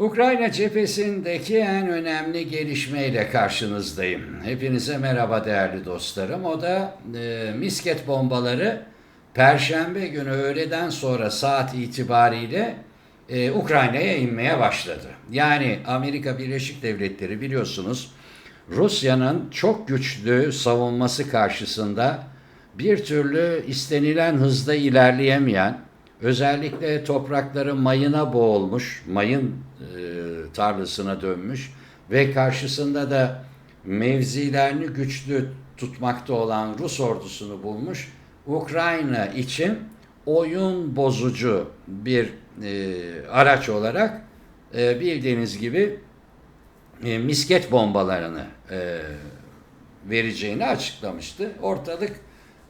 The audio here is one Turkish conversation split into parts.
Ukrayna cephesindeki en önemli gelişmeyle karşınızdayım. Hepinize merhaba değerli dostlarım. O da e, misket bombaları Perşembe günü öğleden sonra saat itibariyle e, Ukrayna'ya inmeye başladı. Yani Amerika Birleşik Devletleri biliyorsunuz Rusya'nın çok güçlü savunması karşısında bir türlü istenilen hızda ilerleyemeyen, özellikle toprakları mayına boğulmuş, mayın e, tarlasına dönmüş ve karşısında da mevzilerini güçlü tutmakta olan Rus ordusunu bulmuş, Ukrayna için oyun bozucu bir e, araç olarak e, bildiğiniz gibi e, misket bombalarını e, vereceğini açıklamıştı. Ortalık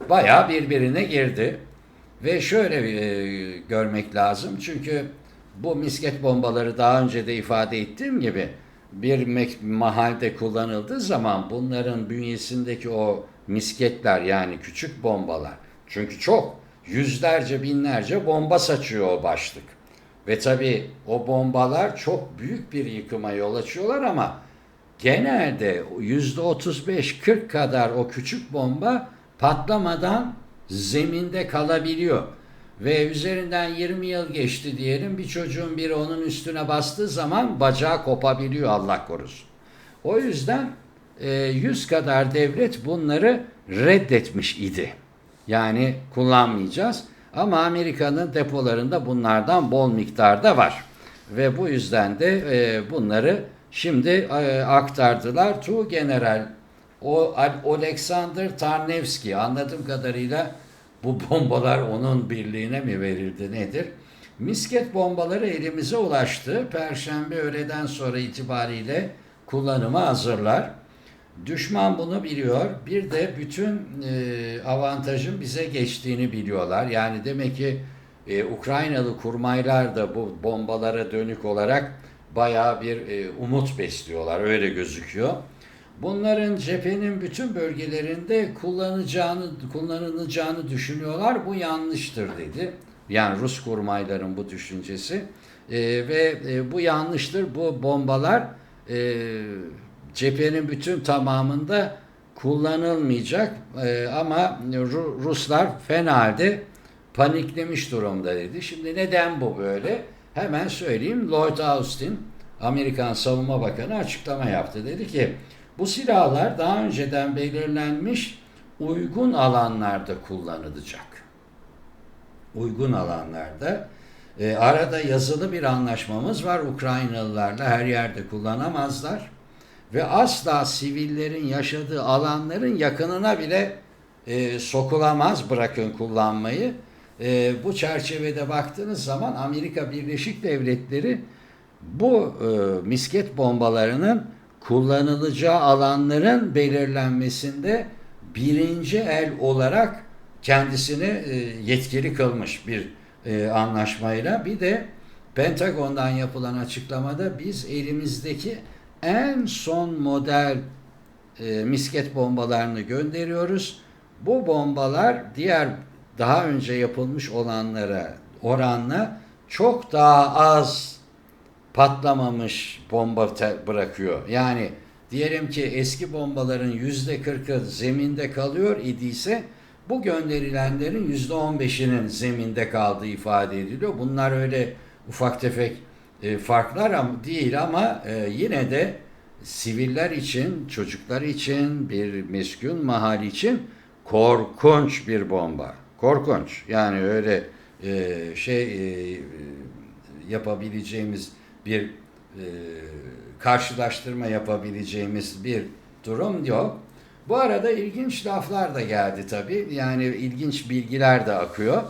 bayağı birbirine girdi. Ve şöyle e, görmek lazım çünkü bu misket bombaları daha önce de ifade ettiğim gibi bir mahalde kullanıldığı zaman bunların bünyesindeki o misketler yani küçük bombalar çünkü çok yüzlerce binlerce bomba saçıyor o başlık. Ve tabii o bombalar çok büyük bir yıkıma yol açıyorlar ama genelde yüzde 35-40 kadar o küçük bomba patlamadan zeminde kalabiliyor. Ve üzerinden 20 yıl geçti diyelim bir çocuğun biri onun üstüne bastığı zaman bacağı kopabiliyor Allah korusun. O yüzden e, 100 kadar devlet bunları reddetmiş idi. Yani kullanmayacağız. Ama Amerika'nın depolarında bunlardan bol miktarda var. Ve bu yüzden de e, bunları şimdi e, aktardılar. Tu General o Alexander Tarnevski anladığım kadarıyla bu bombalar onun birliğine mi verildi nedir? Misket bombaları elimize ulaştı. Perşembe öğleden sonra itibariyle kullanıma hazırlar. Düşman bunu biliyor. Bir de bütün e, avantajın bize geçtiğini biliyorlar. Yani demek ki e, Ukraynalı kurmaylar da bu bombalara dönük olarak bayağı bir e, umut besliyorlar. Öyle gözüküyor. Bunların cephenin bütün bölgelerinde kullanacağını kullanılacağını düşünüyorlar. Bu yanlıştır dedi. Yani Rus kurmayların bu düşüncesi E, ve e, bu yanlıştır. Bu bombalar e, cephenin bütün tamamında kullanılmayacak E, ama Ru- Ruslar fena halde paniklemiş durumda dedi. Şimdi neden bu böyle? Hemen söyleyeyim. Lloyd Austin, Amerikan Savunma Bakanı açıklama yaptı. Dedi ki bu silahlar daha önceden belirlenmiş uygun alanlarda kullanılacak. Uygun alanlarda. E, arada yazılı bir anlaşmamız var. Ukraynalılarla her yerde kullanamazlar. Ve asla sivillerin yaşadığı alanların yakınına bile e, sokulamaz bırakın kullanmayı. E, bu çerçevede baktığınız zaman Amerika Birleşik Devletleri bu e, misket bombalarının kullanılacağı alanların belirlenmesinde birinci el olarak kendisini e, yetkili kılmış bir e, anlaşmayla. Bir de Pentagon'dan yapılan açıklamada biz elimizdeki en son model e, misket bombalarını gönderiyoruz. Bu bombalar diğer daha önce yapılmış olanlara oranla çok daha az patlamamış bomba bırakıyor. Yani diyelim ki eski bombaların yüzde kırkı zeminde kalıyor idiyse bu gönderilenlerin yüzde on beşinin zeminde kaldığı ifade ediliyor. Bunlar öyle ufak tefek e, farklar ama değil ama e, yine de siviller için, çocuklar için, bir meskun mahalli için korkunç bir bomba. Korkunç. Yani öyle e, şey e, yapabileceğimiz bir e, karşılaştırma yapabileceğimiz bir durum yok. Bu arada ilginç laflar da geldi tabii. Yani ilginç bilgiler de akıyor.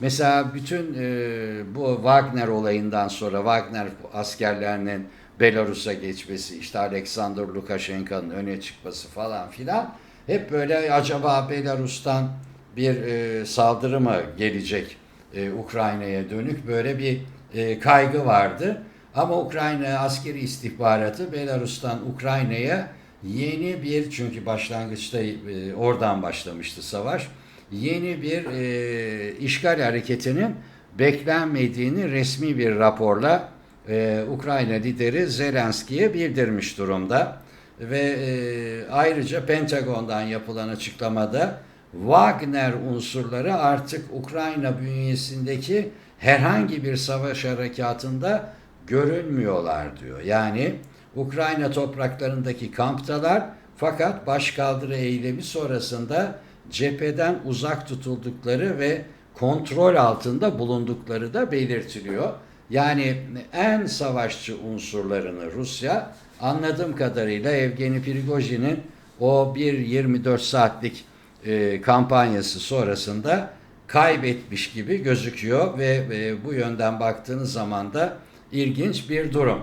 Mesela bütün e, bu Wagner olayından sonra Wagner askerlerinin Belarus'a geçmesi, işte Alexander Lukashenko'nun öne çıkması falan filan hep böyle acaba Belarus'tan bir e, saldırı mı gelecek e, Ukrayna'ya dönük böyle bir e, kaygı vardı. Ama Ukrayna askeri istihbaratı Belarus'tan Ukrayna'ya yeni bir çünkü başlangıçta e, oradan başlamıştı savaş. Yeni bir e, işgal hareketinin beklenmediğini resmi bir raporla e, Ukrayna lideri Zelenski'ye bildirmiş durumda. Ve e, ayrıca Pentagon'dan yapılan açıklamada Wagner unsurları artık Ukrayna bünyesindeki herhangi bir savaş harekatında görünmüyorlar diyor. Yani Ukrayna topraklarındaki kamptalar fakat başkaldırı eylemi sonrasında cepheden uzak tutuldukları ve kontrol altında bulundukları da belirtiliyor. Yani en savaşçı unsurlarını Rusya anladığım kadarıyla Evgeni Prigojin'in o bir 24 saatlik e, kampanyası sonrasında kaybetmiş gibi gözüküyor ve e, bu yönden baktığınız zaman da ilginç bir durum.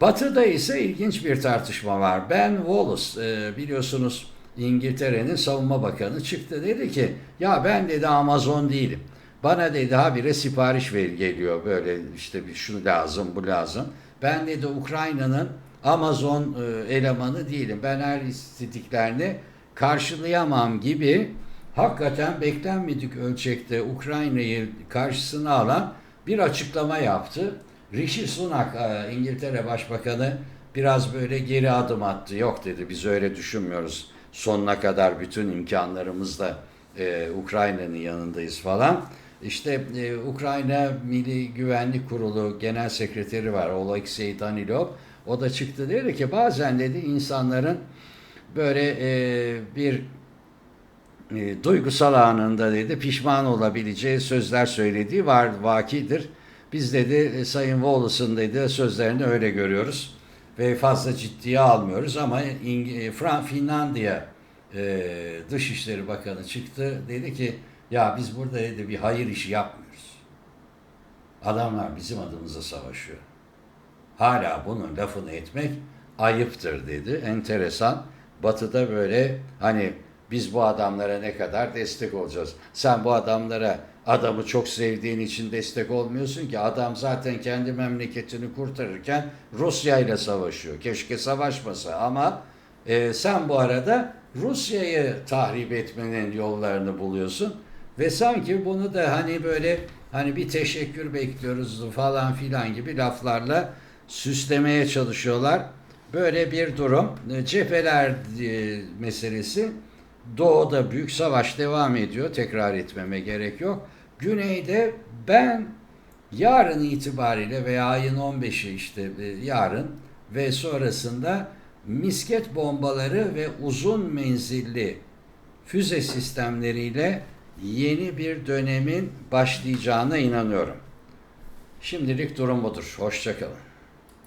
Batı'da ise ilginç bir tartışma var. Ben Wallace e, biliyorsunuz İngiltere'nin savunma bakanı çıktı dedi ki ya ben dedi Amazon değilim. Bana dedi habire sipariş ver geliyor böyle işte bir şu lazım bu lazım. Ben dedi Ukrayna'nın Amazon e, elemanı değilim. Ben her istediklerini karşılayamam gibi hakikaten beklenmedik ölçekte Ukrayna'yı karşısına alan bir açıklama yaptı. Rishi Sunak e, İngiltere Başbakanı biraz böyle geri adım attı. Yok dedi biz öyle düşünmüyoruz. Sonuna kadar bütün imkanlarımızla e, Ukrayna'nın yanındayız falan. İşte e, Ukrayna Milli Güvenlik Kurulu Genel Sekreteri var Oleksiy Danilov. O da çıktı dedi ki bazen dedi insanların böyle e, bir e, duygusal anında dedi pişman olabileceği sözler söylediği var vakidir. Biz dedi e, Sayın Wallace'ın dedi sözlerini öyle görüyoruz ve fazla ciddiye almıyoruz ama e, Fran Finlandiya e, Dışişleri Bakanı çıktı dedi ki ya biz burada dedi bir hayır işi yapmıyoruz. Adamlar bizim adımıza savaşıyor. Hala bunun lafını etmek ayıptır dedi. Enteresan. Batı'da böyle hani biz bu adamlara ne kadar destek olacağız. Sen bu adamlara adamı çok sevdiğin için destek olmuyorsun ki adam zaten kendi memleketini kurtarırken Rusya ile savaşıyor. Keşke savaşmasa ama e, sen bu arada Rusya'yı tahrip etmenin yollarını buluyorsun ve sanki bunu da hani böyle hani bir teşekkür bekliyoruz falan filan gibi laflarla süslemeye çalışıyorlar. Böyle bir durum. E, Cepheler e, meselesi Doğu'da büyük savaş devam ediyor. Tekrar etmeme gerek yok. Güneyde ben yarın itibariyle veya ayın 15'i işte e, yarın ve sonrasında misket bombaları ve uzun menzilli füze sistemleriyle yeni bir dönemin başlayacağına inanıyorum. Şimdilik durum budur. Hoşçakalın.